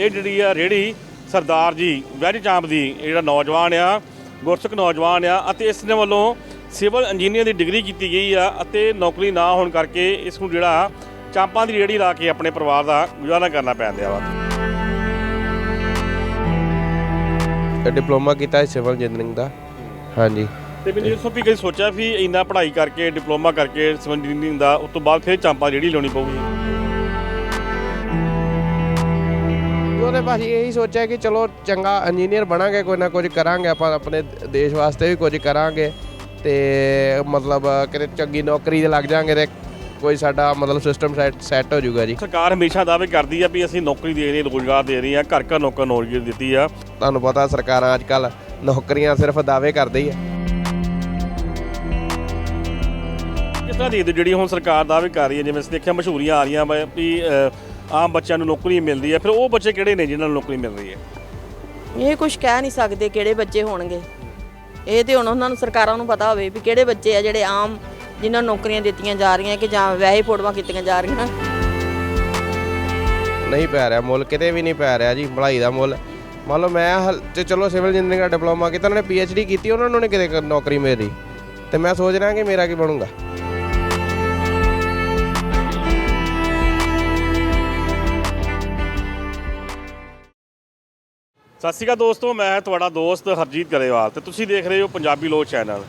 ਇਹ ਜਿਹੜੀ ਆ ਰੇੜੀ ਸਰਦਾਰ ਜੀ ਵੈਜ ਚਾਂਪ ਦੀ ਜਿਹੜਾ ਨੌਜਵਾਨ ਆ ਗੁਰਸਿੱਖ ਨੌਜਵਾਨ ਆ ਅਤੇ ਇਸ ਦੇ ਵੱਲੋਂ ਸਿਵਲ ਇੰਜੀਨੀਅਰ ਦੀ ਡਿਗਰੀ ਕੀਤੀ ਗਈ ਆ ਅਤੇ ਨੌਕਰੀ ਨਾ ਹੋਣ ਕਰਕੇ ਇਸ ਨੂੰ ਜਿਹੜਾ ਚਾਂਪਾਂ ਦੀ ਰੇੜੀ ਲਾ ਕੇ ਆਪਣੇ ਪਰਿਵਾਰ ਦਾ ਗੁਜ਼ਾਰਾ ਕਰਨਾ ਪੈਂਦਾ ਵਾ। ਡਿਪਲੋਮਾ ਕੀਤਾ ਹੈ ਸਿਵਲ ਇੰਜੀਨੀਅਰਿੰਗ ਦਾ। ਹਾਂਜੀ। ਤੇ ਮੈਨੂੰ ਇਸ ਤੋਂ ਵੀ ਕਦੀ ਸੋਚਿਆ ਵੀ ਇੰਨਾ ਪੜ੍ਹਾਈ ਕਰਕੇ ਡਿਪਲੋਮਾ ਕਰਕੇ ਸਿਵਲ ਇੰਜੀਨੀਅਰਿੰਗ ਦਾ ਉਸ ਤੋਂ ਬਾਅਦ ਫਿਰ ਚਾਂਪਾਂ ਜਿਹੜੀ ਲਾਉਣੀ ਪਊਗੀ। ਉਹਦੇ ਭਾਜੀ ਇਹੀ ਸੋਚਿਆ ਕਿ ਚਲੋ ਚੰਗਾ ਇੰਜੀਨੀਅਰ ਬਣਾਂਗੇ ਕੋਈ ਨਾ ਕੁਝ ਕਰਾਂਗੇ ਆਪਾਂ ਆਪਣੇ ਦੇਸ਼ ਵਾਸਤੇ ਵੀ ਕੁਝ ਕਰਾਂਗੇ ਤੇ ਮਤਲਬ ਕਿਤੇ ਚੰਗੀ ਨੌਕਰੀ ਤੇ ਲੱਗ ਜਾਾਂਗੇ ਤੇ ਕੋਈ ਸਾਡਾ ਮਤਲਬ ਸਿਸਟਮ ਸੈੱਟ ਹੋ ਜਾਊਗਾ ਜੀ। ਸਰਕਾਰ ਹਮੇਸ਼ਾ ਦਾਅਵੇ ਕਰਦੀ ਆ ਵੀ ਅਸੀਂ ਨੌਕਰੀ ਦੇ ਰਹੇ ਰੋਜ਼ਗਾਰ ਦੇ ਰਹੇ ਆ ਘਰ ਘਰ ਨੌਕਰ ਨੌਕਰੀ ਦਿੱਤੀ ਆ। ਤੁਹਾਨੂੰ ਪਤਾ ਸਰਕਾਰਾਂ ਅੱਜ ਕੱਲ ਨੌਕਰੀਆਂ ਸਿਰਫ ਦਾਅਵੇ ਕਰਦੇ ਹੀ ਆ। ਕਿਸ ਤਰ੍ਹਾਂ ਦੀ ਜਿਹੜੀ ਹੁਣ ਸਰਕਾਰ ਦਾਅਵੇ ਕਰ ਰਹੀ ਹੈ ਜਿਵੇਂ ਅਸੀਂ ਦੇਖਿਆ ਮਸ਼ਹੂਰੀਆਂ ਆ ਰਹੀਆਂ ਵਾ ਆਮ ਬੱਚਿਆਂ ਨੂੰ ਨੌਕਰੀ ਮਿਲਦੀ ਹੈ ਫਿਰ ਉਹ ਬੱਚੇ ਕਿਹੜੇ ਨੇ ਜਿਨ੍ਹਾਂ ਨੂੰ ਨੌਕਰੀ ਮਿਲ ਰਹੀ ਹੈ? ਇਹ ਕੁਝ ਕਹਿ ਨਹੀਂ ਸਕਦੇ ਕਿਹੜੇ ਬੱਚੇ ਹੋਣਗੇ। ਇਹ ਤੇ ਹੁਣ ਉਹਨਾਂ ਨੂੰ ਸਰਕਾਰਾਂ ਨੂੰ ਪਤਾ ਹੋਵੇ ਵੀ ਕਿਹੜੇ ਬੱਚੇ ਆ ਜਿਹੜੇ ਆਮ ਜਿਨ੍ਹਾਂ ਨੂੰ ਨੌਕਰੀਆਂ ਦਿੱਤੀਆਂ ਜਾ ਰਹੀਆਂ ਕਿ ਜਾਂ ਵੈਸੇ ਫੋਟੋਆਂ ਕੀਤੀਆਂ ਜਾ ਰਹੀਆਂ। ਨਹੀਂ ਪੈ ਰਿਹਾ ਮੁੱਲ ਕਿਤੇ ਵੀ ਨਹੀਂ ਪੈ ਰਿਹਾ ਜੀ ਪੜ੍ਹਾਈ ਦਾ ਮੁੱਲ। ਮੰਨ ਲਓ ਮੈਂ ਹਲ- ਤੇ ਚਲੋ ਸਿਵਲ ਇੰਜੀਨੀਅਰਿੰਗ ਦਾ ਡਿਪਲੋਮਾ ਕੀਤਾ ਉਹਨਾਂ ਨੇ ਪੀਐਚਡੀ ਕੀਤੀ ਉਹਨਾਂ ਨੂੰ ਨਹੀਂ ਕਿਤੇ ਨੌਕਰੀ ਮਿਲ। ਰਹੀ ਤੇ ਮੈਂ ਸੋਚ ਰਿਹਾ ਕਿ ਮੇਰਾ ਕੀ ਬਣੂਗਾ? ਸਤਿ ਸ਼੍ਰੀ ਅਕਾਲ ਦੋਸਤੋ, ਮੈਂ ਤੁਹਾਡਾ ਦੋਸਤ ਹਰਜੀਤ ਗਰੇਵਾਲ ਤੇ ਤੁਸੀਂ ਦੇਖ ਰਹੇ ਹੋ ਪੰਜਾਬੀ ਲੋਕ ਚੈਨਲ।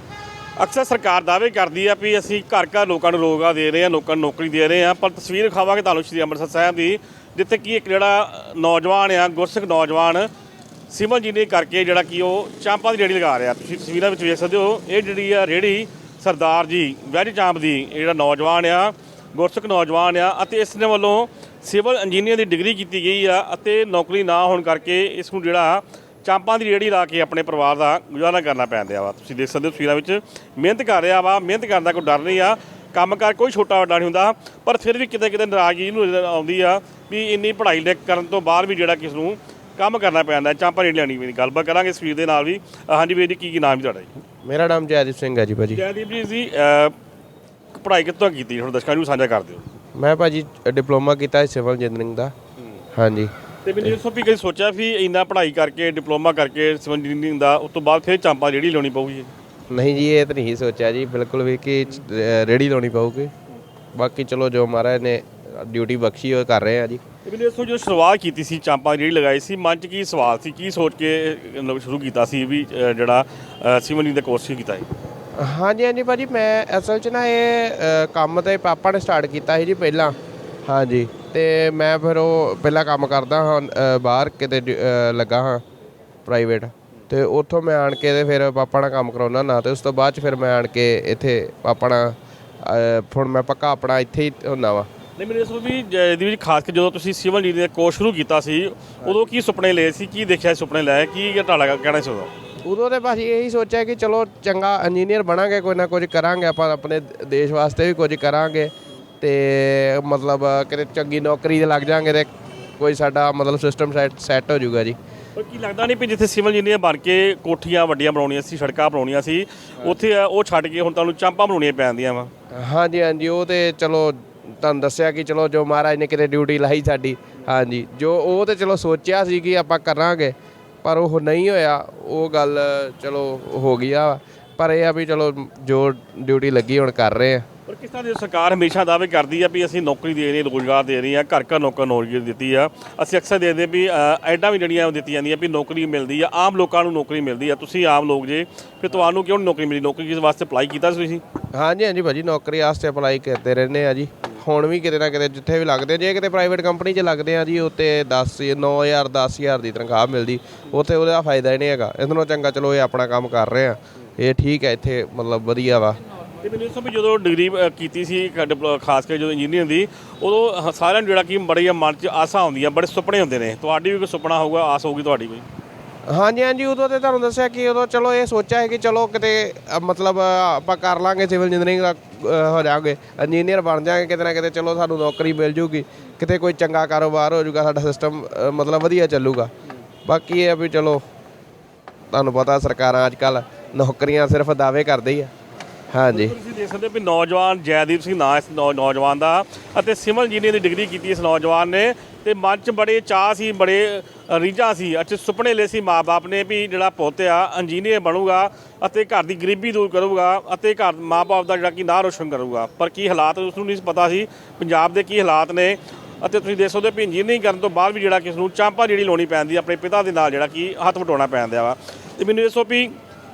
ਅਕਸਰ ਸਰਕਾਰ ਦਾਅਵੇ ਕਰਦੀ ਆ ਵੀ ਅਸੀਂ ਘਰ ਘਰ ਲੋਕਾਂ ਨੂੰ ਰੋਜ਼ਗਾਰ ਦੇ ਰਹੇ ਹਾਂ, ਲੋਕਾਂ ਨੂੰ ਨੌਕਰੀ ਦੇ ਰਹੇ ਹਾਂ, ਪਰ ਤਸਵੀਰ ਖਾਵਾਂਗੇ ਤੁਹਾਨੂੰ ਸ਼੍ਰੀ ਅੰਮ੍ਰਿਤਸਰ ਸਾਹਿਬ ਦੀ, ਜਿੱਥੇ ਕਿ ਇੱਕ ਜਿਹੜਾ ਨੌਜਵਾਨ ਆ, ਗੁਰਸਿੱਖ ਨੌਜਵਾਨ ਸਿਵਲ ਇੰਜੀਨੀਅਰ ਕਰਕੇ ਜਿਹੜਾ ਕਿ ਉਹ ਚਾਂਪਾਂ ਦੀ ਰੇੜੀ ਲਗਾ ਰਿਹਾ। ਤੁਸੀਂ ਤਸਵੀਰਾਂ ਵਿੱਚ ਵੇਖ ਸਕਦੇ ਹੋ, ਇਹ ਜਿਹੜੀ ਆ ਰੇੜੀ ਸਰਦਾਰ ਜੀ ਵੈਜ ਚਾਂਪ ਦੀ ਇਹ ਜਿਹੜਾ ਨੌਜਵਾਨ ਆ, ਗੁਰਸਿੱਖ ਨੌਜਵਾਨ ਆ, ਅਤੇ ਇਸ ਦੇ ਵੱਲੋਂ ਸਿਵਲ ਇੰਜੀਨੀਅਰ ਦੀ ਡਿਗਰੀ ਕੀਤੀ ਗਈ ਆ ਅਤੇ ਨੌਕਰੀ ਨਾ ਹੋਣ ਕਰਕੇ ਇਸ ਨੂੰ ਜਿਹੜਾ ਚਾਂਪਾਂ ਦੀ ਰੇੜੀ ਲਾ ਕੇ ਆਪਣੇ ਪਰਿਵਾਰ ਦਾ ਗੁਜ਼ਾਰਾ ਕਰਨਾ ਪੈਂਦਾ ਵਾ। ਤੁਸੀਂ ਦੇਖ ਸਕਦੇ ਹੋ ਤਸਵੀਰਾਂ ਵਿੱਚ ਮਿਹਨਤ ਕਰ ਰਿਹਾ ਵਾ ਮਿਹਨਤ ਕਰਨ ਦਾ ਕੋਈ ਡਰ ਨਹੀਂ ਆ। ਕੰਮ ਕਰ ਕੋਈ ਛੋਟਾ ਵੱਡਾ ਨਹੀਂ ਹੁੰਦਾ ਪਰ ਫਿਰ ਵੀ ਕਿਤੇ ਕਿਤੇ ਨਾਰਾਜ਼ਗੀ ਨੂੰ ਆਉਂਦੀ ਆ ਵੀ ਇੰਨੀ ਪੜ੍ਹਾਈ ਲਿਖ ਕਰਨ ਤੋਂ ਬਾਅਦ ਵੀ ਜਿਹੜਾ ਕਿਸ ਨੂੰ ਕੰਮ ਕਰਨਾ ਪੈਂਦਾ ਚਾਂਪਾਂ ਰੇੜੀ ਲੈਣੀ ਵੀ ਗੱਲਬਾਤ ਕਰਾਂਗੇ ਇਸ ਵੀਰ ਦੇ ਨਾਲ ਵੀ। ਹਾਂਜੀ ਵੀਰ ਜੀ ਕੀ ਕੀ ਨਾਮ ਜੀ ਤੁਹਾਡਾ ਜੀ? ਮੇਰਾ ਨਾਮ ਜੈਦੀਪ ਸਿੰਘ ਹੈ ਜੀ ਭਾਜੀ। ਜੈਦੀਪ ਜੀ ਜੀ ਪੜ੍ਹਾਈ ਕਿੱਥੋਂ ਕੀਤੀ? ਹੁਣ ਦਰਸ਼ਕਾਂ ਨੂੰ ਸਾਂਝਾ ਕਰ ਦਿਓ। ਮੈਂ ਭਾਜੀ ਡਿਪਲੋਮਾ ਕੀਤਾ ਹੈ ਸਿਵਲ ਇੰਜੀਨੀਅਰਿੰਗ ਦਾ। ਹਾਂਜੀ। ਤੇ ਮੈਨੂੰ ਤੋਂ ਵੀ ਕਦੀ ਸੋਚਿਆ ਵੀ ਇੰਨਾ ਪੜ੍ਹਾਈ ਕਰਕੇ ਡਿਪਲੋਮਾ ਕਰਕੇ ਸਿਵਲ ਇੰਜੀਨੀਅਰਿੰਗ ਦਾ ਉਸ ਤੋਂ ਬਾਅਦ ਫਿਰ ਚਾਂਪਾਂ ਜਿਹੜੀ ਲਾਉਣੀ ਪਊਗੀ ਨਹੀਂ ਜੀ ਇਹ ਤਾਂ ਨਹੀਂ ਸੋਚਿਆ ਜੀ ਬਿਲਕੁਲ ਵੀ ਕਿ ਰੇੜੀ ਲਾਉਣੀ ਪਊਗੀ। ਬਾਕੀ ਚਲੋ ਜੋ ਮਹਾਰਾਜ ਨੇ ਡਿਊਟੀ ਬਖਸ਼ੀ ਉਹ ਕਰ ਰਹੇ ਆ ਜੀ। ਤੇ ਮੈਨੂੰ ਇਸ ਤੋਂ ਜੋ ਸ਼ੁਰੂਆਤ ਕੀਤੀ ਸੀ ਚਾਂਪਾਂ ਜਿਹੜੀ ਲਗਾਈ ਸੀ ਮਨ 'ਚ ਕੀ ਸਵਾਲ ਸੀ? ਕੀ ਸੋਚ ਕੇ ਸ਼ੁਰੂ ਕੀਤਾ ਸੀ ਵੀ ਜਿਹੜਾ ਸਿਵਲ ਇੰਜੀਨੀਅਰਿੰਗ ਦਾ ਕੋਰਸ ਕੀਤਾ ਹੈ ਹਾਂਜੀ ਹਾਂਜੀ ਭਾਜੀ ਮੈਂ ਅਸਲ 'ਚ ਨਾ ਇਹ ਕੰਮ ਤੇ ਪਾਪਾ ਨੇ ਸਟਾਰਟ ਕੀਤਾ ਸੀ ਜੀ ਪਹਿਲਾਂ। ਹਾਂਜੀ। ਤੇ ਮੈਂ ਫਿਰ ਉਹ ਪਹਿਲਾਂ ਕੰਮ ਕਰਦਾ ਹਾਂ ਬਾਹਰ ਕਿਤੇ ਲੱਗਾ ਹਾਂ ਪ੍ਰਾਈਵੇਟ ਤੇ ਉੱਥੋਂ ਮੈਂ ਆਣ ਕੇ ਤੇ ਫਿਰ ਪਾਪਾ ਨਾਲ ਕੰਮ ਕਰਾਉਣਾ ਨਾ ਤੇ ਉਸ ਤੋਂ ਬਾਅਦ 'ਚ ਫਿਰ ਮੈਂ ਆਣ ਕੇ ਇੱਥੇ ਪਾਪਾ ਨਾਲ ਹੁਣ ਮੈਂ ਪੱਕਾ ਆਪਣਾ ਇੱਥੇ ਹੀ ਹੁੰਦਾ ਵਾ। ਨਹੀਂ ਮੈਨੂੰ ਇਸ ਤੋਂ ਵੀ ਇਹਦੇ ਵਿੱਚ ਖਾਸ ਕੇ ਜਦੋਂ ਤੁਸੀਂ ਸਿਵਲ ਇੰਜੀਨੀਅਰਿੰਗ ਦਾ ਕੋਰਸ ਸ਼ੁਰੂ ਕੀਤਾ ਸੀ ਉਦੋਂ ਕੀ ਸੁਪਨੇ ਲਏ ਸੀ? ਕੀ ਦੇਖਿਆ ਸੁਪਨੇ ਲਏ ਕੀ ਤੁਹਾਡਾ ਕਹਿਣਾ ਸੀ ਉਦੋਂ ਉਦੋਂ ਤੇ ਭਾਜੀ ਇਹੀ ਸੋਚਿਆ ਕਿ ਚਲੋ ਚੰਗਾ ਇੰਜੀਨੀਅਰ ਬਣਾਂਗੇ ਕੋਈ ਨਾ ਕੁਝ ਕਰਾਂਗੇ ਆਪਾਂ ਆਪਣੇ ਦੇਸ਼ ਵਾਸਤੇ ਵੀ ਕੁਝ ਕਰਾਂਗੇ ਤੇ ਮਤਲਬ ਕਿਤੇ ਚੰਗੀ ਨੌਕਰੀ ਤੇ ਲੱਗ ਜਾਾਂਗੇ ਤੇ ਕੋਈ ਸਾਡਾ ਮਤਲਬ ਸਿਸਟਮ ਸੈੱਟ ਹੋ ਜਾਊਗਾ ਜੀ। ਪਰ ਕੀ ਲੱਗਦਾ ਨਹੀਂ ਵੀ ਜਿੱਥੇ ਸਿਵਲ ਇੰਜੀਨੀਅਰ ਬਣ ਕੇ ਕੋਠੀਆਂ ਵੱਡੀਆਂ ਬਣਾਉਣੀਆਂ ਸੀ ਸੜਕਾਂ ਬਣਾਉਣੀਆਂ ਸੀ ਉੱਥੇ ਉਹ ਛੱਡ ਕੇ ਹੁਣ ਤੁਹਾਨੂੰ ਚਾਂਪਾਂ ਬਣਾਉਣੀਆਂ ਪੈਂਦੀਆਂ ਵਾ। ਹਾਂਜੀ ਹਾਂਜੀ ਉਹ ਤੇ ਚਲੋ ਤੁਹਾਨੂੰ ਦੱਸਿਆ ਕਿ ਚਲੋ ਜੋ ਮਹਾਰਾਜ ਨੇ ਕਿਤੇ ਡਿਊਟੀ ਲਾਈ ਸਾਡੀ ਹਾਂਜੀ ਜੋ ਉਹ ਤੇ ਚਲੋ ਸੋਚਿਆ ਸੀ ਕਿ ਆਪਾਂ ਕਰਾਂਗੇ ਪਰ ਉਹ ਨਹੀਂ ਹੋਇਆ ਉਹ ਗੱਲ ਚਲੋ ਹੋ ਗਈ ਆ। ਪਰ ਇਹ ਆ ਵੀ ਚਲੋ ਜੋ ਡਿਊਟੀ ਲੱਗੀ ਹੁਣ ਕਰ ਰਹੇ ਆ। ਪਰ ਕਿਸ ਤਰ੍ਹਾਂ ਦੀ ਸਰਕਾਰ ਹਮੇਸ਼ਾ ਦਾਅਵੇ ਕਰਦੀ ਆ ਵੀ ਅਸੀਂ ਨੌਕਰੀ ਦੇ ਰਹੇ ਰੋਜ਼ਗਾਰ ਦੇ ਰਹੇ ਆ ਘਰ ਘਰ ਨੌਕਰ ਨੌਕਰੀ ਦਿੱਤੀ ਆ। ਅਸੀਂ ਅਕਸਰ ਦੇਖਦੇ ਵੀ ਐਡਾਂ ਵੀ ਜਿਹੜੀਆਂ ਉਹ ਦਿੱਤੀਆਂ ਜਾਂਦੀਆਂ ਵੀ ਨੌਕਰੀ ਮਿਲਦੀ ਆ ਆਮ ਲੋਕਾਂ ਨੂੰ ਨੌਕਰੀ ਮਿਲਦੀ ਆ। ਤੁਸੀਂ ਆਮ ਲੋਕ ਜੇ ਫਿਰ ਤੁਹਾਨੂੰ ਕਿਉਂ ਨੀ ਨੌਕਰੀ ਮਿਲੀ? ਨੌਕਰੀ ਕਿਸ ਵਾਸਤੇ ਅਪਲਾਈ ਕੀਤਾ ਤੁਸੀਂ? ਹਾਂਜੀ ਹਾਂਜੀ ਭਾਜੀ ਨੌਕਰੀ ਵਾਸਤੇ ਅਪਲਾਈ ਕਰਦੇ ਰਹਿੰਦੇ ਆ ਜੀ। ਹੁਣ ਵੀ ਕਿਤੇ ਨਾ ਕਿਤੇ ਜਿੱਥੇ ਵੀ ਲੱਗਦੇ ਜੇ ਕਿਤੇ ਪ੍ਰਾਈਵੇਟ ਕੰਪਨੀ 'ਚ ਲੱਗਦੇ ਆ ਜੀ ਉੱਤੇ 10 9000 10000 ਦੀ ਤਨਖਾਹ ਮਿਲਦੀ, ਉੱਥੇ ਉਹਦਾ ਫਾਇਦਾ ਹੀ ਨਹੀਂ ਹੈਗਾ। ਇਸ ਨਾਲੋਂ ਚੰਗਾ ਚਲੋ ਇਹ ਆਪਣਾ ਕੰਮ ਕਰ ਰਹੇ ਆ। ਇਹ ਠੀਕ ਹੈ, ਇੱਥੇ ਮਤਲਬ ਵਧੀਆ ਵਾ। ਤੇ ਮੈਨੂੰ ਇਸ ਜਦੋਂ ਡਿਗਰੀ ਕੀਤੀ ਸੀ ਡਿਪਲੋ- ਖਾਸ ਕਰਕੇ ਜਦੋਂ ਇੰਜੀਨੀਅਰ ਦੀ, ਉਦੋਂ ਸਾਰਿਆਂ ਨੂੰ ਜਿਹੜਾ ਕਿ ਬੜੀ ਮਨ 'ਚ ਆਸਾਂ ਹੁੰਦੀਆਂ, ਬੜੇ ਸੁਪਨੇ ਹੁੰਦੇ ਨੇ। ਤੁਹਾਡੀ ਵੀ ਕੋਈ ਸੁਪਨਾ ਹੋਊਗਾ, ਆਸ ਹੋਊਗੀ ਤੁਹਾਡੀ ਕੋਈ? ਹਾਂਜੀ ਹਾਂਜੀ ਉਦੋਂ ਤੇ ਤੁਹਾਨੂੰ ਦੱਸਿਆ ਕਿ ਉਦੋਂ ਚਲੋ ਇਹ ਸੋਚਿਆ ਹੈ ਕਿ ਚਲੋ ਕਿਤੇ ਅ, ਮਤਲਬ ਅ, ਆਪਾਂ ਕਰ ਲਾਂਗੇ ਸਿਵਲ ਇੰਜੀਨੀਅਰਿੰਗ ਦਾ ਅ, ਹੋ ਜਾਾਂਗੇ ਇੰਜੀਨੀਅਰ ਬਣ ਜਾਾਂਗੇ ਕਿਤੇ ਨਾ ਕਿਤੇ ਚਲੋ ਸਾਨੂੰ ਨੌਕਰੀ ਮਿਲ ਜੂਗੀ ਕਿਤੇ ਕੋਈ ਚੰਗਾ ਕਾਰੋਬਾਰ ਹੋ ਜਾਊਗਾ ਸਾਡਾ ਸਿਸਟਮ ਮਤਲਬ ਵਧੀਆ ਚੱਲੂਗਾ। ਬਾਕੀ ਇਹ ਆ ਵੀ ਚਲੋ ਤੁਹਾਨੂੰ ਪਤਾ ਸਰਕਾਰਾਂ ਅੱਜ ਕੱਲ ਨੌਕਰੀਆਂ ਸਿਰਫ ਦਾਅਵੇ ਕਰਦੇ ਹੀ ਆ। ਹਾਂਜੀ। ਤੁਸੀਂ ਦੇਖ ਸਕਦੇ ਹੋ ਵੀ ਨੌਜਵਾਨ ਜੈਦੀਪ ਸਿੰਘ ਨਾਂ ਇਸ ਨੌ- ਨੌਜਵਾਨ ਦਾ ਅਤੇ ਸਿਵਲ ਇੰਜੀਨੀਅਰ ਦੀ ਡਿਗਰੀ ਕੀਤੀ ਇਸ ਨੌਜਵਾਨ ਨੇ। ਤੇ ਮਨ 'ਚ ਬੜੇ ਚਾਹ ਸੀ, ਬੜੇ ਰੀਝਾਂ ਸੀ। ਅੱਛੇ, ਸੁਪਨੇ ਲਏ ਸੀ ਮਾਪੇ ਨੇ ਵੀ ਜਿਹੜਾ ਪੁੱਤ ਆ, ਇੰਜੀਨੀਅਰ ਬਣੂਗਾ ਅਤੇ ਘਰ ਦੀ ਗਰੀਬੀ ਦੂਰ ਕਰੂਗਾ ਅਤੇ ਘਰ ਮਾਪੇ ਦਾ ਜਿਹੜਾ ਕਿ ਨਾਂ ਰੋਸ਼ਨ ਕਰੂਗਾ। ਪਰ ਕੀ ਹਾਲਾਤ ਉਸ ਨੂੰ ਨਹੀਂ ਪਤਾ ਸੀ, ਪੰਜਾਬ ਦੇ ਕੀ ਹਾਲਾਤ ਨੇ ਅਤੇ ਤੁਸੀਂ ਦੇਖ ਸਕਦੇ ਵੀ ਇੰਜੀਨੀਅਰਿੰਗ ਕਰਨ ਤੋਂ ਬਾਅਦ ਵੀ ਜਿਹੜਾ ਕਿਸ ਨੂੰ ਚਾਂਪਾ ਜਿਹੜੀ ਲਾਉਣੀ ਪੈਂਦੀ, ਆਪਣੇ ਪਿਤਾ ਦੇ ਨਾਲ ਜਿਹੜਾ ਕਿ ਹੱਥ ਵਟਾਉਣਾ ਪੈਂਦਾ ਵਾ। ਤੇ ਮੈਨੂੰ ਦੱਸੋ ਵੀ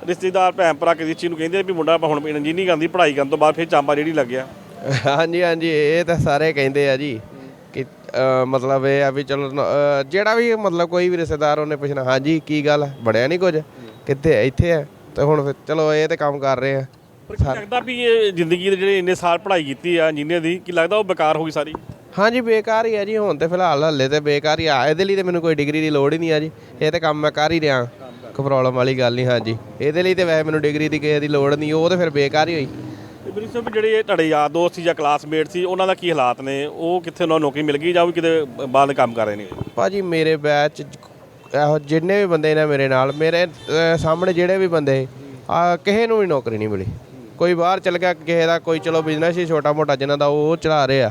ਰਿਸ਼ਤੇਦਾਰ, ਭੈਣ ਭਰਾ ਕਿਸੇ ਚੀਜ਼ ਨੂੰ ਕਹਿੰਦੇ ਵੀ ਮੁੰਡਾ ਆਪਾਂ ਹੁਣ ਇੰਜੀਨੀਅਰਿੰਗ ਕਰਨ ਦੀ ਪੜ੍ਹਾਈ ਕਰਨ ਤੋਂ ਬਾਅਦ ਫਿਰ ਚਾਂਪਾ ਜਿਹੜੀ ਲੱਗਿਆ ਹਾਂਜੀ ਹਾਂਜੀ, ਇਹ ਤਾਂ ਸਾਰੇ ਕਹਿੰਦੇ ਆ ਜੀ। ਮਤਲਬ ਇਹ ਆ ਵੀ ਚਲੋ ਨ- ਜਿਹੜਾ ਵੀ ਮਤਲਬ ਕੋਈ ਵੀ ਰਿਸ਼ਤੇਦਾਰ ਉਹਨੇ ਪੁੱਛਣਾ ਹਾਂਜੀ ਕੀ ਗੱਲ ਆ? ਬਣਿਆ ਨਹੀਂ ਕੁਝ? ਕਿੱਥੇ ਆ? ਇੱਥੇ ਆ? ਤੇ ਹੁਣ ਫਿਰ ਚਲੋ ਇਹ ਤੇ ਕੰਮ ਕਰ ਰਹੇ ਆ। ਪਰ ਕੀ ਲੱਗਦਾ ਵੀ ਇਹ ਜ਼ਿੰਦਗੀ ਦੇ ਜਿਹੜੇ ਇੰਨੇ ਸਾਲ ਪੜ੍ਹਾਈ ਕੀਤੀ ਆ ਇੰਜੀਨੀਅਰ ਦੀ ਕੀ ਲੱਗਦਾ ਉਹ ਬੇਕਾਰ ਹੋ ਗਈ ਸਾਰੀ? ਹਾਂਜੀ ਬੇਕਾਰ ਹੀ ਆ ਜੀ ਹੁਣ ਤੇ ਫਿਲਹਾਲ ਹੱਲੇ ਤੇ ਬੇਕਾਰ ਹੀ ਆ। ਇਹਦੇ ਲਈ ਤੇ ਮੈਨੂੰ ਕੋਈ ਡਿਗਰੀ ਦੀ ਲੋੜ ਹੀ ਨਹੀਂ ਆ ਜੀ। ਇਹ ਤੇ ਕੰਮ ਮੈਂ ਕਰ ਹੀ ਰਿਹਾ। ਕੋਈ ਪ੍ਰੋਬਲਮ ਵਾਲੀ ਗੱਲ ਨਹੀਂ ਹਾਂਜੀ ਇਹਦੇ ਲਈ ਤੇ ਵੈਸੇ ਮੈਨੂੰ ਡਿਗਰੀ ਦੀ ਕਿਸੇ ਦੀ ਲੋੜ ਨਹੀਂ ਉਹ ਤੇ ਫਿਰ ਬੇਕਾਰ ਹੀ ਹੋਈ। ਤੇ ਮੈਨੂੰ ਸਭ ਜਿਹੜੇ ਇਹ ਤੁਹਾਡੇ ਯਾਰ ਦੋਸਤ ਸੀ ਜਾਂ ਕਲਾਸਮੇਟ ਸੀ ਉਹਨਾਂ ਦਾ ਕੀ ਹਾਲਾਤ ਨੇ? ਉਹ ਕਿੱਥੇ ਉਹਨਾਂ ਨੂੰ ਨੌਕਰੀ ਮਿਲ ਗਈ ਜਾਂ ਉਹ ਕਿਤੇ ਬਾਹਰ ਕੰਮ ਕਰ ਰਹੇ ਨੇ? ਭਾਜੀ ਮੇਰੇ ਬੈਚ ਇਹੋ ਜਿੰਨੇ ਵੀ ਬੰਦੇ ਨੇ ਮੇਰੇ ਨਾਲ ਮੇਰੇ ਅਹ, ਸਾਹਮਣੇ ਜਿਹੜੇ ਵੀ ਬੰਦੇ ਆ ਕਿਸੇ ਨੂੰ ਵੀ ਨੌਕਰੀ ਨਹੀਂ ਮਿਲੀ। ਕੋਈ ਬਾਹਰ ਚਲ ਗਿਆ ਕਿਸੇ ਦਾ ਕੋਈ ਚਲੋ ਬਿਜ਼ਨਸ ਹੀ ਛੋਟਾ ਮੋਟਾ ਜਿਨ੍ਹਾਂ ਦਾ ਉਹ ਚਲਾ ਰਹੇ ਆ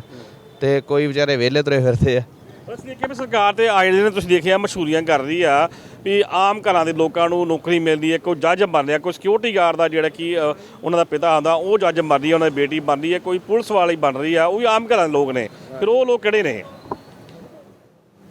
ਤੇ ਕੋਈ ਵਿਚਾਰੇ ਵਿਹਲੇ ਤੁਰੇ ਫਿਰਦੇ ਆ। ਬਸ ਦੇਖਿਆ ਵੀ ਸਰਕਾਰ ਤੇ ਆਏ ਦਿਨ ਤੁਸੀਂ ਦੇਖਿਆ, ਮਸ਼ਹੂਰੀਆਂ ਕਰ ਰਹੀ ਆ ਵੀ ਆਮ ਘਰਾਂ ਦੇ ਲੋਕਾਂ ਨੂੰ ਨੌਕਰੀ ਮਿਲਦੀ ਹੈ, ਕੋਈ ਜੱਜ ਬਣ ਰਿਹਾ, ਕੋਈ ਸਿਕਿਉਰਿਟੀ ਗਾਰਡ ਦਾ ਜਿਹੜਾ ਕਿ ਉਹਨਾਂ ਦਾ ਪਿਤਾ ਆਂਦਾ ਉਹ ਜੱਜ ਬਣ ਰਹੀ ਹੈ, ਉਹਨਾਂ ਦੀ ਬੇਟੀ ਬਣ ਰਹੀ ਹੈ, ਕੋਈ ਪੁਲਿਸ ਵਾਲੀ ਬਣ ਰਹੀ ਆ, ਉਹ ਵੀ ਆਮ ਘਰਾਂ ਦੇ ਲੋਕ ਨੇ, ਫਿਰ ਉਹ ਲੋਕ ਕਿਹੜੇ ਨੇ?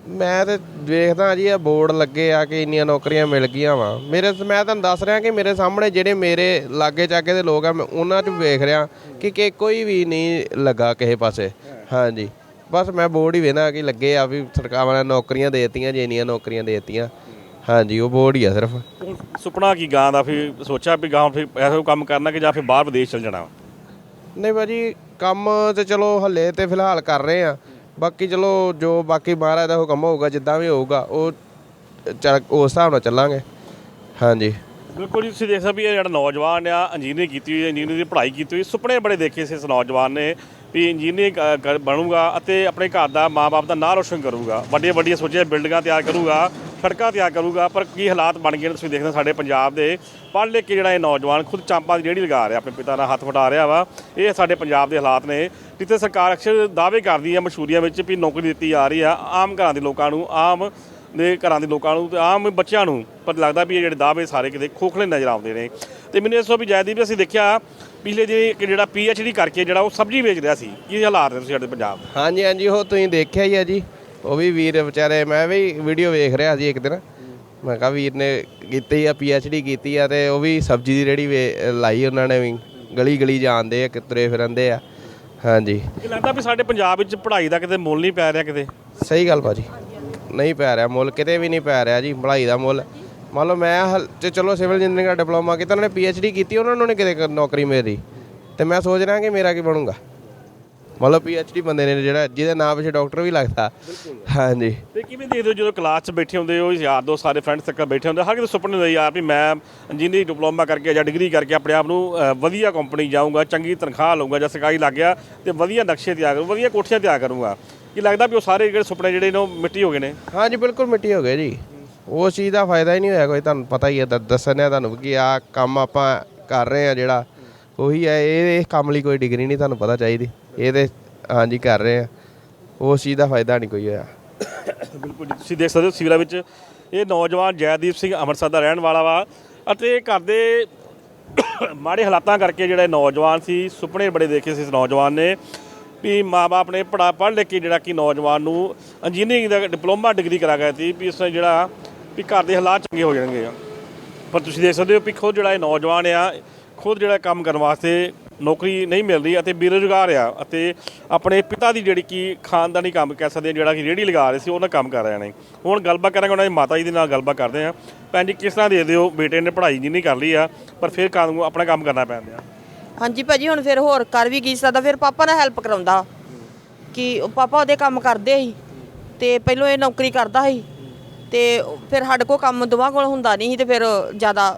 ਮੈਂ ਤੇ ਦੇਖਦਾ ਜੀ, ਇਹ ਬੋਰਡ ਲੱਗੇ ਆ ਕਿ ਇੰਨੀਆਂ ਨੌਕਰੀਆਂ ਮਿਲ ਗਈਆਂ ਵਾ। ਮੇਰੇ ਮੈਂ ਤੁਹਾਨੂੰ ਦੱਸ ਰਿਹਾ ਕਿ ਮੇਰੇ ਸਾਹਮਣੇ ਜਿਹੜੇ ਮੇਰੇ ਲਾਗੇ ਚਾਗੇ ਦੇ ਲੋਕ ਆ, ਮੈਂ ਉਹਨਾਂ 'ਚ ਵੇਖ ਰਿਹਾ ਕਿ ਕਿ ਕੋਈ ਵੀ ਨਹੀਂ ਲੱਗਾ ਕਿਸੇ ਪਾਸੇ। ਹਾਂਜੀ। ਬਸ ਮੈਂ ਬੋਰਡ ਹੀ ਵੇਖਦਾ ਕਿ ਲੱਗੇ ਆ ਵੀ ਸਰਕਾਰਾਂ ਨੇ ਨੌਕਰੀਆਂ ਦੇਤੀਆਂ ਜੇ ਇੰਨੀਆਂ ਨੌਕਰੀਆਂ ਦੇਤੀਆਂ। ਹਾਂਜੀ ਉਹ ਬੋਰਡ ਹੀ ਆ ਸਿਰਫ। ਸੁਪਨਾ ਕੀ ਗਾਂ ਦਾ? ਫਿਰ ਸੋਚਿਆ ਵੀ ਗਾਂ ਫਿਰ ਐਸਾ ਕੰਮ ਕਰਨਾ ਕਿ ਜਾਂ ਫਿਰ ਬਾਹਰ ਵਿਦੇਸ਼ ਚਲ ਜਾਣਾ? ਨਹੀਂ ਭਾਜੀ ਕੰਮ ਤੇ ਚਲੋ ਹੱਲੇ ਤੇ ਫਿਲਹਾਲ ਕਰ ਰਹੇ ਆ। ਬਾਕੀ ਚਲੋ ਜੋ ਬਾਕੀ ਮਹਾਰਾਜ ਦਾ ਹੁਕਮ ਹੋਊਗਾ ਜਿੱਦਾਂ ਵੀ ਹੋਊਗਾ ਉਹ ਚੱਲ- ਉਸ ਹਿਸਾਬ ਨਾਲ ਚੱਲਾਂਗੇ। ਹਾਂਜੀ। ਬਿਲਕੁਲ ਜੀ ਤੁਸੀਂ ਦੇਖ ਸਕਦੇ ਵੀ ਇਹ ਜਿਹੜਾ ਨੌਜਵਾਨ ਆ ਇੰਜੀਨੀਅਰਿੰਗ ਕੀਤੀ ਹੋਈ ਹੈ ਇੰਜੀਨੀਅਰਿੰਗ ਦੀ ਪੜ੍ਹਾਈ ਕੀਤੀ ਹੋਈ ਸੁਪਨੇ ਬੜੇ ਦੇਖੇ ਸੀ ਇਸ ਨੌਜਵਾਨ ਨੇ। ਵੀ ਇੰਜੀਨੀਅਰਿੰਗ ਬਣੂਗਾ ਅਤੇ ਆਪਣੇ ਘਰ ਦਾ ਮਾਪੇ ਦਾ ਨਾਂ ਰੋਸ਼ਨ ਕਰੂਗਾ। ਵੱਡੀਆਂ ਵੱਡੀਆਂ ਸੋਚੀਆਂ, ਬਿਲਡਿੰਗਾਂ ਤਿਆਰ ਕਰੂਗਾ, ਸੜਕਾਂ ਤਿਆਰ ਕਰੂਗਾ, ਪਰ ਕੀ ਹਾਲਾਤ ਬਣ ਗਏ ਨੇ ਤੁਸੀਂ ਦੇਖਦੇ ਹੋ ਸਾਡੇ ਪੰਜਾਬ ਦੇ। ਪੜ੍ਹ ਲਿਖ ਕੇ ਜਿਹੜਾ ਇਹ ਨੌਜਵਾਨ ਖੁਦ ਚਾਂਪਾਂ ਦੀ ਰੇਹੜੀ ਲਗਾ ਰਿਹਾ, ਆਪਣੇ ਪਿਤਾ ਨਾਲ ਹੱਥ ਵਟਾ ਰਿਹਾ ਵਾ। ਇਹ ਸਾਡੇ ਪੰਜਾਬ ਦੇ ਹਾਲਾਤ ਨੇ। ਜਿੱਥੇ ਸਰਕਾਰ ਅਕਸਰ ਦਾਅਵੇ ਕਰਦੀ ਹੈ ਮਸ਼ਹੂਰੀਆਂ ਵਿੱਚ ਵੀ ਨੌਕਰੀ ਦਿੱਤੀ ਜਾ ਰਹੀ ਆ ਆਮ ਘਰਾਂ ਦੇ ਲੋਕਾਂ ਨੂੰ, ਆਮ ਦੇ ਘਰਾਂ ਦੇ ਲੋਕਾਂ ਨੂੰ ਤੇ ਆਮ ਬੱਚਿਆਂ ਨੂੰ। ਪਰ ਲੱਗਦਾ ਵੀ ਇਹ ਜਿਹੜੇ ਦਾਅਵੇ ਸਾਰੇ ਕਿਤੇ ਖੋਖਲੇ ਨਜ਼ਰ ਆਉਂਦੇ ਨੇ। ਤੇ ਮੈਨੂੰ ਇਸ ਤੋਂ ਵੀ ਜੈਦੀਪ ਅਸੀਂ ਦੇਖਿਆ ਪਿਛਲੇ ਦਿਨ ਇੱਕ ਜਿਹੜਾ ਡੀ ਕਰਕੇ ਜਿਹੜਾ ਉਹ ਸਬਜ਼ੀ ਵੇਚ ਰਿਹਾ ਸੀ ਕੀ ਹਾਲਾਤ ਨੇ ਤੁਸੀਂ ਸਾਡੇ ਪੰਜਾਬ? ਦੇ ਹਾਂਜੀ ਹਾਂਜੀ ਉਹ ਤੁਸੀਂ ਦੇਖਿਆ ਹੀ ਆ ਜੀ। ਉਹ ਵੀ ਵੀਰ ਵਿਚਾਰੇ ਮੈਂ ਵੀ ਵੀਡੀਓ ਵੇਖ ਰਿਹਾ ਸੀ ਇੱਕ ਦਿਨ। ਮੈਂ ਕਿਹਾ ਵੀਰ ਨੇ ਕੀਤੀ ਆ ਡੀ ਕੀਤੀ ਆ ਤੇ ਉਹ ਵੀ ਸਬਜ਼ੀ ਦੀ ਰੇੜੀ ਵੇ- ਲਾਈ ਉਹਨਾਂ ਨੇ ਵੀ। ਗਲੀ ਗਲੀ ਜਾਂਦੇ ਆ ਕਿਤਰੇ ਫਿਰੰਦੇ ਆ। ਹਾਂਜੀ। ਇਹ ਲੱਗਦਾ ਵੀ ਸਾਡੇ ਪੰਜਾਬ ਵਿੱਚ ਪੜ੍ਹਾਈ ਦਾ ਕਿਤੇ ਮੁੱਲ ਨਹੀਂ ਪੈ ਰਿਹਾ ਕਿਤੇ। ਸਹੀ ਗੱਲ ਭਾਜੀ। ਨਹੀਂ ਪੈ ਰਿਹਾ ਮੁੱਲ ਕਿਤੇ ਵੀ ਨਹੀਂ ਪੈ ਰਿਹਾ ਜੀ ਪੜ੍ਹਾਈ ਦਾ ਮੁੱਲ। ਮੰਨ ਲਓ ਮੈਂ ਹਲ- ਤੇ ਚਲੋ ਸਿਵਲ ਇੰਜੀਨੀਅਰਿੰਗ ਦਾ ਡਿਪਲੋਮਾ ਕੀਤਾ ਉਹਨਾਂ ਨੇ ਡੀ ਕੀਤੀ ਉਹਨਾਂ ਨੂੰ ਕਿਤੇ ਕ- ਨੌਕਰੀ ਮਿਲੀ ਤੇ ਮੈਂ ਸੋਚ ਰਿਹਾ ਕਿ ਮੇਰਾ ਕੀ ਬਣੂਗਾ? ਮੰਨ ਲਓ ਡੀ ਬੰਦੇ ਨੇ ਜਿਹੜਾ ਜਿਹਦੇ ਨਾਮ ਪਿੱਛੇ ਡਾਕਟਰ ਵੀ ਲੱਗਦਾ। ਹਾਂਜੀ। ਤੇ ਕਿਵੇਂ ਦੇਖਦੇ ਹੋ ਜਦੋਂ ਕਲਾਸ 'ਚ ਬੈਠੇ ਹੁੰਦੇ ਹੋ ਯਾਰ ਦੋ ਸਾਰੇ ਫਰੈਂਡ ਸਰਕਲ ਬੈਠੇ ਹੁੰਦੇ ਹਰ ਕਿਸੇ ਸੁਪਨੇ ਹੁੰਦੇ ਯਾਰ ਵੀ ਮੈਂ ਇੰਜੀਨੀਅਰਿੰਗ ਡਿਪਲੋਮਾ ਕਰਕੇ ਜਾਂ ਡਿਗਰੀ ਕਰਕੇ ਆਪਣੇ ਆਪ ਨੂੰ ਅ, ਵਧੀਆ ਕੰਪਨੀ ਜਾਊਂਗਾ ਚੰਗੀ ਤਨਖਾਹ ਲਊਂਗਾ ਜਾਂ ਸਰਕਾਰੀ ਲੱਗ ਗਿਆ ਤੇ ਵਧੀਆ ਨਕਸ਼ੇ ਤਿਆਰ ਕਰੂੰ ਵਧੀਆ ਕੋਠੀਆਂ ਤਿਆਰ ਕਰੂੰਗਾ। ਕੀ ਲੱਗਦਾ ਵੀ ਉਹ ਸਾਰੇ ਜਿਹੜੇ ਸੁਪਨੇ ਜਿਹੜੇ ਨੇ ਉਹ ਮਿੱਟੀ ਹੋ ਗਏ ਨੇ? ਹਾਂਜੀ ਬਿਲਕੁਲ ਮਿੱਟੀ ਹੋ ਗਏ ਜੀ। ਉਸ ਚੀਜ਼ ਦਾ ਫਾਇਦਾ ਹੀ ਨਹੀਂ ਹੋਇਆ ਕੋਈ ਤੁਹਾਨੂੰ ਪਤਾ ਹੀ ਹੈ ਦ- ਦੱਸਣ ਆ ਤੁਹਾਨੂੰ ਕਿ ਆ ਕੰਮ ਆਪਾਂ ਕਰ ਰਹੇ ਆ ਜਿਹੜਾ ਉਹੀ ਹੈ ਇਹ ਇਹ ਕੰਮ ਲਈ ਕੋਈ ਡਿਗਰੀ ਨਹੀਂ ਤੁਹਾਨੂੰ ਪਤਾ ਚਾਹੀਦੀ ਇਹ ਤੇ ਹਾਂਜੀ ਕਰ ਰਹੇ ਆ ਉਸ ਚੀਜ਼ ਦਾ ਫਾਇਦਾ ਨਹੀਂ ਕੋਈ ਹੋਇਆ। ਬਿਲਕੁਲ ਜੀ, ਤੁਸੀਂ ਦੇਖ ਸਕਦੇ ਹੋ ਸਿਵਲਾ ਵਿੱਚ ਇਹ ਨੌਜਵਾਨ ਜੈਦੀਪ ਸਿੰਘ ਅੰਮ੍ਰਿਤਸਰ ਦਾ ਰਹਿਣ ਵਾਲਾ ਵਾ ਅਤੇ ਘਰ ਦੇ ਮਾੜੇ ਹਾਲਾਤਾਂ ਕਰਕੇ ਜਿਹੜਾ ਇਹ ਨੌਜਵਾਨ ਸੀ ਸੁਪਨੇ ਬੜੇ ਦੇਖੇ ਸੀ ਇਸ ਨੌਜਵਾਨ ਨੇ ਵੀ ਮਾਪੇ ਨੇ ਪੜਾ ਪੜ੍ਹ ਲਿਖ ਕੇ ਜਿਹੜਾ ਕਿ ਨੌਜਵਾਨ ਨੂੰ ਇੰਜੀਨੀਅਰਿੰਗ ਦਾ ਡਿਪਲੋਮਾ ਡਿਗਰੀ ਕਰਾ ਗਿਆ ਸੀ ਵੀ ਇਸ ਨਾਲ ਜਿਹੜਾ ਵੀ ਘਰ ਦੇ ਹਾਲਾਤ ਚੰਗੇ ਹੋ ਜਾਣਗੇ ਆ। ਪਰ ਤੁਸੀਂ ਦੇਖ ਸਕਦੇ ਹੋ ਵੀ ਖੁਦ ਜਿਹੜਾ ਇਹ ਨੌਜਵਾਨ ਆ, ਖੁਦ ਜਿਹੜਾ ਕੰਮ ਕਰਨ ਵਾਸਤੇ ਨੌਕਰੀ ਨਹੀਂ ਮਿਲ ਰਹੀ ਅਤੇ ਬੇਰੁਜ਼ਗਾਰ ਆ ਅਤੇ ਆਪਣੇ ਪਿਤਾ ਦੀ ਜਿਹੜੀ ਕਿ ਖਾਨਦਾਨੀ ਕੰਮ ਕਹਿ ਸਕਦੇ ਜਿਹੜਾ ਕਿ ਰੇੜੀ ਲਗਾ ਰਹੇ ਸੀ, ਉਹਨਾਂ ਕੰਮ ਕਰ ਰਹੇ ਨੇ। ਹੁਣ ਗੱਲਬਾਤ ਕਰਾਂਗੇ ਉਹਨਾਂ ਦੀ ਮਾਤਾ ਜੀ ਦੇ ਨਾਲ, ਗੱਲਬਾਤ ਕਰਦੇ ਆ। ਭੈਣ ਜੀ, ਕਿਸ ਤਰ੍ਹਾਂ ਦੇ ਦਿਓ, ਬੇਟੇ ਨੇ ਪੜ੍ਹਾਈ ਜੀ ਨਹੀਂ ਕਰ ਲਈ ਆ, ਪਰ ਫਿਰ ਕੰਮ ਆਪਣਾ ਕੰਮ ਕਰਨਾ ਪੈਂਦਾ ਹਾਂਜੀ ਭਾਜੀ, ਹੁਣ ਫਿਰ ਹੋਰ ਕਰ ਵੀ ਕੀ ਸਕਦਾ, ਫਿਰ ਪਾਪਾ ਨਾਲ ਹੈਲਪ ਕਰਾਉਂਦਾ। ਕਿ ਉਹ ਪਾਪਾ ਉਹਦੇ ਕੰਮ ਕਰਦੇ ਸੀ ਤੇ ਪਹਿਲਾਂ ਇਹ ਨੌਕਰੀ ਕਰਦਾ ਸੀ। ਤੇ ਫਿਰ ਸਾਡੇ ਕੋਲ ਕੰਮ ਦੋਵਾਂ ਕੋਲ ਹੁੰਦਾ ਨਹੀਂ ਸੀ ਤੇ ਫਿਰ ਜ਼ਿਆਦਾ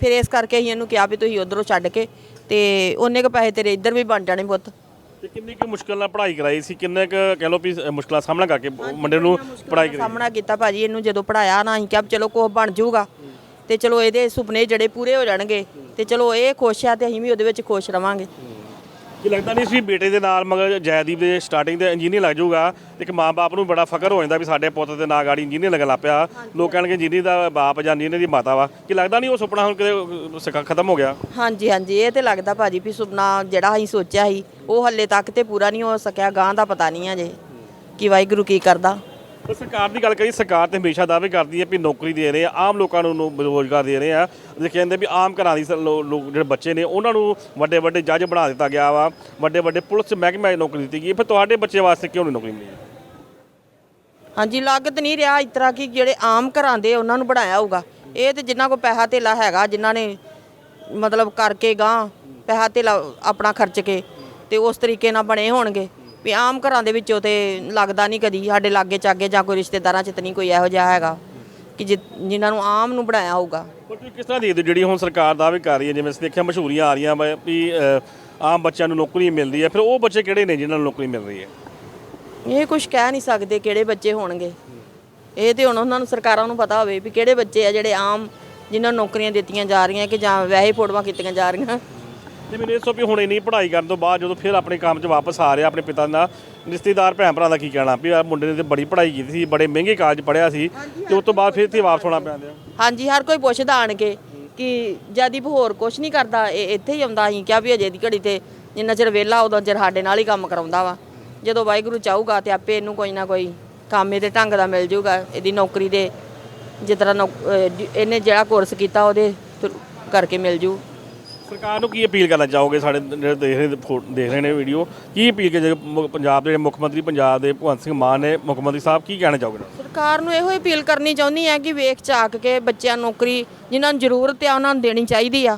ਫਿਰ ਇਸ ਕਰਕੇ ਅਸੀਂ ਇਹਨੂੰ ਕਿਹਾ ਵੀ ਤੁਸੀਂ ਉਧਰੋਂ ਛੱਡ ਕੇ ਤੇ ਉਹਨੇ ਕ ਪੈਸੇ ਤੇਰੇ ਇੱਧਰ ਵੀ ਬਣ ਜਾਣੇ ਪੁੱਤ। ਤੇ ਕਿੰਨੀ ਕੁ ਮੁਸ਼ਕਲ ਨਾਲ ਪੜ੍ਹਾਈ ਕਰਾਈ ਸੀ? ਕਿੰਨੇ ਕੁ ਕਹਿ ਲਓ ਵੀ ਮੁਸ਼ਕਲਾਂ ਸਾਹਮਣਾ ਕਰਕੇ ਮੁੰਡੇ ਨੂੰ ਪੜ੍ਹਾਈ ਕਰਾਈ। ਸਾਹਮਣਾ ਕੀਤਾ ਭਾਜੀ ਇਹਨੂੰ ਜਦੋਂ ਪੜਾਇਆ ਨਾ ਅਸੀਂ ਕਿਹਾ ਵੀ ਚਲੋ ਕੁਛ ਬਣ ਜਾਊਗਾ ਤੇ ਚਲੋ ਇਹਦੇ ਸੁਪਨੇ ਜਿਹੜੇ ਪੂਰੇ ਹੋ ਜਾਣਗੇ ਤੇ ਚਲੋ ਇਹ ਖੁਸ਼ ਆ ਤੇ ਅਸੀਂ ਵੀ ਉਹਦੇ ਵਿੱਚ ਖੁਸ਼ ਰਵਾਂਗੇ। ਕਿ ਲੱਗਦਾ ਨਹੀਂ ਸੀ ਬੇਟੇ ਦੇ ਨਾਲ ਮਗਰ ਜੈਦੀਪ ਦੇ ਸਟਾਰਟਿੰਗ ਤੇ ਇੰਜੀਨੀਅਰ ਲੱਗ ਜਾਊਗਾ। ਇੱਕ ਮਾਂ-ਬਾਪ ਨੂੰ ਬੜਾ ਫਖਰ ਹੋ ਜਾਂਦਾ ਵੀ ਸਾਡੇ ਪੁੱਤ ਦੇ ਨਾਂ ਗਾੜੀ ਇੰਜੀਨੀਅਰ ਲੱਗਣ ਲੱਗ ਪਿਆ। ਲੋਕ ਕਹਿਣਗੇ ਇੰਜੀਨੀਅਰ ਦਾ ਬਾਪ ਜਾਂ ਇੰਜੀਨੀਅਰ ਦੀ ਮਾਤਾ ਵਾ। ਕਿ ਲੱਗਦਾ ਨਹੀਂ ਉਹ ਸੁਪਨਾ ਹੁਣ ਕਿਤੇ ਸਿੱਖਾ ਖਤਮ ਹੋ ਗਿਆ? ਹਾਂਜੀ ਹਾਂਜੀ ਇਹ ਤੇ ਲੱਗਦਾ ਭਾਜੀ ਵੀ ਸੁਪਨਾ ਜਿਹੜਾ ਅਸੀਂ ਸੋਚਿਆ ਸੀ ਉਹ ਹੱਲੇ ਤੱਕ ਤੇ ਪੂਰਾ ਨਹੀਂ ਹੋ ਸਕਿਆ ਗਾਂ ਦਾ ਪਤਾ ਨਹੀਂ ਅਜੇ ਕਿ ਵਾਹਿਗੁਰੂ ਕੀ ਕਰਦਾ। ਤਾਂ ਸਰਕਾਰ ਦੀ ਗੱਲ ਕਰੀ ਸਰਕਾਰ ਤੇ ਹਮੇਸ਼ਾ ਦਾਅਵੇ ਕਰਦੀ ਹੈ ਵੀ ਨੌਕਰੀ ਦੇ ਰਹੇ ਆ, ਆਮ ਲੋਕਾਂ ਨੂੰ ਰੋਜ਼ਗਾਰ ਦੇ ਰਹੇ ਆ। ਜੇ ਕਹਿੰਦੇ ਵੀ ਆਮ ਘਰਾਂ ਦੀ ਲੋਕ ਜਿਹੜੇ ਬੱਚੇ ਨੇ, ਉਹਨਾਂ ਨੂੰ ਵੱਡੇ ਵੱਡੇ ਜੱਜ ਬਣਾ ਦਿੱਤਾ ਗਿਆ ਵਾ ਵੱਡੇ ਵੱਡੇ ਪੁਲਿਸ ਮਹਿਕਮੇ ਨੌਕਰੀ ਦਿੱਤੀ ਗਈ ਫਿਰ ਤੁਹਾਡੇ ਬੱਚੇ ਵਾਸਤੇ ਕਿਉਂ ਨਹੀਂ ਨੌਕਰੀ ਮਿਲੀ? ਹਾਂਜੀ, ਲਾਗਤ ਨਹੀਂ ਰਿਹਾ ਇਸ ਤਰ੍ਹਾਂ ਕਿ ਜਿਹੜੇ ਆਮ ਘਰਾਂ ਦੇ ਉਹਨਾਂ ਨੂੰ ਬਣਾਇਆ ਹੋਊਗਾ। ਇਹ ਤੇ ਜਿਨ੍ਹਾਂ ਕੋਲ ਪੈਸਾ ਧੇਲਾ ਹੈਗਾ ਜਿਨ੍ਹਾਂ ਨੇ ਮਤਲਬ ਕਰਕੇ ਗਾਂ ਪੈਸਾ ਧੇਲਾ ਆਪਣਾ ਖਰਚ ਕੇ ਤੇ ਉਸ ਤਰੀਕੇ ਨਾਲ ਬਣੇ ਹੋਣਗੇ। ਵੀ ਆਮ ਘਰਾਂ ਦੇ ਵਿੱਚੋਂ ਤੇ ਲੱਗਦਾ ਨਹੀਂ ਕਦੀ ਸਾਡੇ ਲਾਗੇ ਚਾਗੇ ਜਾਂ ਕੋਈ ਰਿਸ਼ਤੇਦਾਰਾਂ ਚ ਤੇ ਨਹੀਂ ਕੋਈ ਇਹੋ ਜਿਹਾ ਹੈਗਾ ਕਿ ਜਿ- ਜਿਨ੍ਹਾਂ ਨੂੰ ਆਮ ਨੂੰ ਬਣਾਇਆ ਹੋਊਗਾ। ਪਰ ਤੁਸੀਂ ਕਿਸ ਤਰ੍ਹਾਂ ਦੇਖਦੇ ਹੋ ਜਿਹੜੀ ਹੁਣ ਸਰਕਾਰ ਦਾਅਵੇ ਕਰ ਰਹੀ ਹੈ ਜਿਵੇਂ ਅਸੀਂ ਦੇਖਿਆ ਮਸ਼ਹੂਰੀਆਂ ਆ ਰਹੀਆਂ ਵਾ ਵੀ ਅ, ਆਮ ਬੱਚਿਆਂ ਨੂੰ ਨੌਕਰੀ ਮਿਲਦੀ ਹੈ ਫਿਰ ਉਹ ਬੱਚੇ ਕਿਹੜੇ ਨੇ ਜਿਨ੍ਹਾਂ ਨੂੰ ਨੌਕਰੀ ਮਿਲ ਰਹੀ ਹੈ? ਇਹ ਕੁਝ ਕਹਿ ਨਹੀਂ ਸਕਦੇ ਕਿਹੜੇ ਬੱਚੇ ਹੋਣਗੇ। ਇਹ ਤੇ ਹੁਣ ਉਹਨਾਂ ਨੂੰ ਸਰਕਾਰਾਂ ਨੂੰ ਪਤਾ ਹੋਵੇ ਵੀ ਕਿਹੜੇ ਬੱਚੇ ਆ ਜਿਹੜੇ ਆਮ ਜਿਨ੍ਹਾਂ ਨੂੰ ਨੌਕਰੀਆਂ ਦਿੱਤੀਆਂ ਜਾ ਰਹੀਆਂ ਕਿ ਜਾਂ ਵੈਸੇ ਫੋਟੋਆਂ ਕੀਤੀਆਂ ਜਾ ਰਹੀਆਂ। ਤੇ ਮੈਨੂੰ ਇਹ ਸੋ ਵੀ ਹੁਣ ਇੰਨੀ ਪੜ੍ਹਾਈ ਕਰਨ ਤੋਂ ਬਾਅਦ ਜਦੋਂ ਫਿਰ ਆਪਣੇ ਕੰਮ 'ਚ ਵਾਪਸ ਆ ਰਿਹਾ ਆਪਣੇ ਪਿਤਾ ਨਾਲ ਰਿਸ਼ਤੇਦਾਰ, ਭੈਣ ਭਰਾ ਦਾ ਕੀ ਕਹਿਣਾ? ਵੀ ਆ ਮੁੰਡੇ ਨੇ ਤੇ ਬੜੀ ਪੜ੍ਹਾਈ ਕੀਤੀ ਸੀ, ਬੜੇ ਮਹਿੰਗੇ ਕਾਲਜ ਪੜ੍ਹਿਆ ਸੀ ਤੇ ਉਸ ਤੋਂ ਬਾਅਦ ਫਿਰ ਇੱਥੇ ਵਾਪਸ ਹੋਣਾ ਪੈਂਦਾ ਹਾਂਜੀ, ਹਰ ਕੋਈ ਪੁੱਛਦਾ ਆਣ ਕੇ ਕਿ ਜਦੀਪ ਹੋਰ ਕੁਝ ਨਹੀਂ ਕਰਦਾ, ਇਹ ਇੱਥੇ ਹੀ ਆਉਂਦਾ, ਅਸੀਂ ਕਿਹਾ ਵੀ ਅਜੇ ਦੀ ਘੜੀ ਤੇ ਜਿੰਨਾ ਚਿਰ ਵਿਹਲਾ ਉਦੋਂ ਚਿਰ ਸਾਡੇ ਨਾਲ ਹੀ ਕੰਮ ਕਰਾਉਂਦਾ ਵਾ। ਜਦੋਂ ਵਾਹਿਗੁਰੂ ਚਾਹੂਗਾ ਤੇ ਆਪੇ ਇਹਨੂੰ ਕੋਈ ਨਾ ਕੋਈ ਕੰਮ ਇਹਦੇ ਢੰਗ ਦਾ ਮਿਲ ਜਾਊਗਾ ਇਹਦੀ ਨੌਕਰੀ ਦੇ ਜਿਸ ਤਰ੍ਹਾਂ ਨੌਕ- ਇਹਨੇ ਜਿਹੜਾ ਕੋਰਸ ਕੀਤਾ ਉਹਦੇ ਕਰਕੇ ਮਿਲ ਜੂ। ਸਰਕਾਰ ਨੂੰ ਕੀ ਅਪੀਲ ਕਰਨਾ ਚਾਹੋਗੇ? ਸਾਡੇ ਜਿਹੜੇ ਦੇਖ ਰਹੇ ਦੇਖ ਰਹੇ ਨੇ ਵੀਡੀਓ ਕੀ ਅਪੀਲ ਕਿ ਪੰਜਾਬ ਦੇ ਮੁੱਖ ਮੰਤਰੀ, ਪੰਜਾਬ ਦੇ ਭਗਵੰਤ ਸਿੰਘ ਮਾਨ ਨੇ ਮੁੱਖ ਮੰਤਰੀ ਸਾਹਿਬ ਕੀ ਕਹਿਣਾ ਚਾਹੋਗੇ? ਸਰਕਾਰ ਨੂੰ ਇਹੋ ਅਪੀਲ ਕਰਨੀ ਚਾਹੁੰਦੀ ਹੈ ਕਿ ਵੇਖ ਚਾਕ ਕੇ ਬੱਚਿਆਂ ਨੂੰ ਨੌਕਰੀ, ਜਿਨ੍ਹਾਂ ਨੂੰ ਜ਼ਰੂਰਤ ਆ, ਉਹਨਾਂ ਨੂੰ ਦੇਣੀ ਚਾਹੀਦੀ ਆ।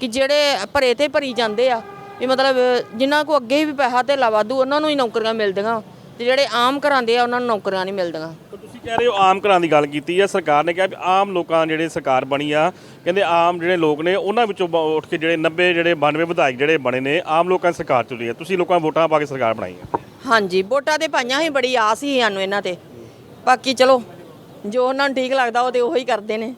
ਕਿ ਜਿਹੜੇ ਭਰੇ ਤੇ ਭਰੀ ਜਾਂਦੇ ਆ, ਵੀ ਮਤਲਬ ਜਿਨ੍ਹਾਂ ਕੋ ਅੱਗੇ ਵੀ ਪੈਸਾ ਤੇ ਵਾਧੂ ਉਹਨਾਂ ਨੂੰ ਹੀ ਨੌਕਰੀਆਂ ਮਿਲਦੀਆਂ। ਤੇ ਜਿਹੜੇ ਆਮ ਘਰਾਂ ਦੇ ਆ, ਉਹਨਾਂ ਨੂੰ ਨੌਕਰੀਆਂ ਨਹੀਂ ਮਿਲਦੀਆਂ। ਤੁਸੀਂ ਕਹਿ ਰਹੇ ਹੋ ਆਮ ਘਰਾਂ ਦੀ ਗੱਲ ਕੀਤੀ ਹੈ ਸਰਕਾਰ ਨੇ ਕਿਹਾ ਵੀ ਆਮ ਲੋਕਾਂ ਜਿਹੜੇ ਸਰਕਾਰ ਬਣੀ ਆ ਕਹਿੰਦੇ ਆਮ ਜਿਹੜੇ ਲੋਕ ਨੇ ਉਹਨਾਂ ਵਿੱਚੋਂ ਬ- ਉੱਠ ਕੇ ਜਿਹੜੇ 90 ਜਿਹੜੇ 92 ਵਿਧਾਇਕ ਜਿਹੜੇ ਬਣੇ ਨੇ ਆਮ ਲੋਕਾਂ ਦੀ ਸਰਕਾਰ ਚੁਣੀ ਹੈ ਤੁਸੀਂ ਲੋਕਾਂ ਵੋਟਾਂ ਪਾ ਕੇ ਸਰਕਾਰ ਬਣਾਈ ਹੈ ਹਾਂਜੀ ਵੋਟਾਂ ਤੇ ਪਾਈਆਂ ਸੀ ਬੜੀ ਆਸ ਸੀ ਸਾਨੂੰ ਇਹਨਾਂ ਤੇ। ਬਾਕੀ ਚਲੋ ਜੋ ਉਹਨਾਂ ਨੂੰ ਠੀਕ ਲੱਗਦਾ ਉਹ ਤੇ ਉਹੀ ਕਰਦੇ ਨੇ।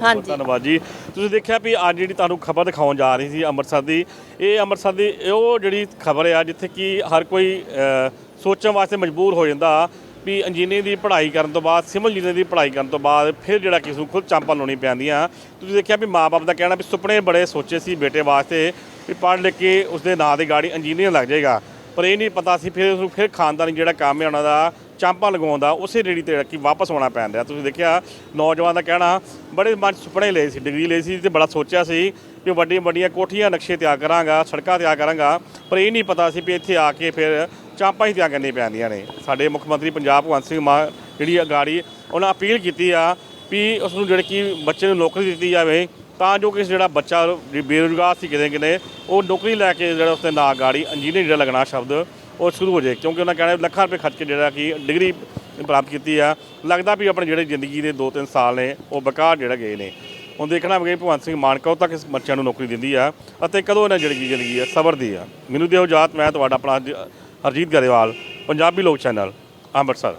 ਹਾਂਜੀ। ਧੰਨਵਾਦ ਜੀ। ਤੁਸੀਂ ਦੇਖਿਆ ਵੀ ਅੱਜ ਜਿਹੜੀ ਤੁਹਾਨੂੰ ਖਬਰ ਦਿਖਾਉਣ ਜਾ ਰਹੀ ਸੀ ਅੰਮ੍ਰਿਤਸਰ ਦੀ ਇਹ ਅੰਮ੍ਰਿਤਸਰ ਦੀ ਉਹ ਜਿਹੜੀ ਖਬਰ ਆ ਜਿੱਥੇ ਕਿ ਹਰ ਕੋਈ ਅ, ਸੋਚਣ ਵਾਸਤੇ ਮਜਬੂਰ ਹੋ ਜਾਂਦਾ ਵੀ ਇੰਜੀਨੀਅਰਿੰਗ ਦੀ ਪੜ੍ਹਾਈ ਕਰਨ ਤੋਂ ਬਾਅਦ ਸਿਵਲ ਇੰਜੀਨੀਅਰਿੰਗ ਦੀ ਪੜ੍ਹਾਈ ਕਰਨ ਤੋਂ ਬਾਅਦ ਫਿਰ ਜਿਹੜਾ ਕਿਸ ਨੂੰ ਖੁਦ ਚਾਂਪਾਂ ਲਾਉਣੀ ਪੈਂਦੀਆਂ ਤੁਸੀਂ ਦੇਖਿਆ ਵੀ ਮਾਪੇ ਦਾ ਕਹਿਣਾ ਵੀ ਸੁਪਨੇ ਬੜੇ ਸੋਚੇ ਸੀ ਬੇਟੇ ਵਾਸਤੇ ਵੀ ਪੜ੍ਹ ਲਿਖ ਕੇ ਉਸਦੇ ਨਾਂ ਦੇ ਗਾੜੀ ਇੰਜੀਨੀਅਰ ਲੱਗ ਜਾਏਗਾ। ਪਰ ਇਹ ਨਹੀਂ ਪਤਾ ਸੀ ਫਿਰ ਉਸਨੂੰ ਫਿਰ ਖਾਨਦਾਨੀ ਜਿਹੜਾ ਕੰਮ ਹੈ ਉਹਨਾਂ ਦਾ, ਚਾਂਪਾਂ ਲਗਾਉਣ ਦਾ, ਉਸੇ ਰੇੜੀ ਤੇ ਕਿ ਵਾਪਸ ਆਉਣਾ ਪੈਂਦਾ ਤੁਸੀਂ ਦੇਖਿਆ ਨੌਜਵਾਨ ਦਾ ਕਹਿਣਾ, ਬੜੇ ਮਨ 'ਚ ਸੁਪਨੇ ਲਏ ਸੀ ਡਿਗਰੀ ਲਈ ਸੀ, ਤੇ ਬੜਾ ਸੋਚਿਆ ਸੀ ਕਿ ਵੱਡੀਆਂ ਵੱਡੀਆਂ ਕੋਠੀਆਂ, ਨਕਸ਼ੇ ਤਿਆਰ ਕਰਾਂਗਾ, ਸੜਕਾਂ ਤਿਆਰ ਕਰਾਂਗਾ। ਪਰ ਇਹ ਨਹੀਂ ਪਤਾ ਸੀ ਵੀ ਇੱਥੇ ਆ ਕੇ ਫਿਰ ਚਾਂਪਾਂ ਹੀ ਤਿਆਰ ਕਰਨੀਆਂ ਪੈਂਦੀਆਂ ਨੇ। ਸਾਡੇ ਮੁੱਖ ਮੰਤਰੀ ਪੰਜਾਬ ਭਗਵੰਤ ਸਿੰਘ ਮਾਨ ਜਿਹੜੀ ਅਗਾੜੀ, ਉਹਨਾਂ ਅਪੀਲ ਕੀਤੀ ਆ ਵੀ ਉਸ ਨੂੰ ਜਿਹੜੇ ਕਿ ਬੱਚੇ ਨੂੰ ਨੌਕਰੀ ਦਿੱਤੀ ਜਾਵੇ, ਤਾਂ ਜੋ ਕਿ ਜਿਹੜਾ ਬੱਚਾ ਬੇਰੁਜ਼ਗਾਰ ਸੀ ਕਿਤੇ ਕਿਤੇ, ਉਹ ਨੌਕਰੀ ਲੈ ਕੇ ਜਿਹੜਾ ਉਸਦੇ ਨਾਂ ਗਾੜੀ ਇੰਜੀਨੀਅਰ ਜਿਹੜਾ ਲੱਗਣਾ ਸ਼ਬਦ, ਉਹ ਸ਼ੁਰੂ ਹੋ ਜਾਏ। ਕਿਉਂਕਿ ਉਹਨਾਂ ਕਹਿਣਾ ਲੱਖਾਂ ਰੁਪਏ ਖਰਚ ਕੇ ਜਿਹੜਾ ਕਿ ਡਿਗਰੀ ਪ੍ਰਾਪਤ ਕੀਤੀ ਆ। ਲੱਗਦਾ ਵੀ ਆਪਣੇ ਜਿਹੜੇ ਜ਼ਿੰਦਗੀ ਦੇ 2-3 ਸਾਲ ਨੇ, ਉਹ ਬੇਕਾਰ ਜਿਹੜਾ ਗਏ ਨੇ। ਹੁਣ ਦੇਖਣਾ ਵੀ ਭਗਵੰਤ ਸਿੰਘ ਮਾਨ ਕਦੋਂ ਤੱਕ ਇਸ ਬੱਚਿਆਂ ਨੂੰ ਨੌਕਰੀ ਦਿੰਦੀ ਆ, ਅਤੇ ਕਦੋਂ ਇਹਨਾਂ ਜਿਹੜੀ ਜ਼ਿੰਦਗੀ ਆ ਸਬਰ ਦੀ ਆ। ਮੈਨੂੰ ਦਿਓ ਜਾਤ, ਮੈਂ ਤੁਹਾਡਾ ਆਪਣਾ ਹਰਜੀਤ ਗਰੇਵਾਲ ਪੰਜਾਬੀ ਲੋਕ ਚੈਨਲ ਅੰਮ੍ਰਿਤਸਰ।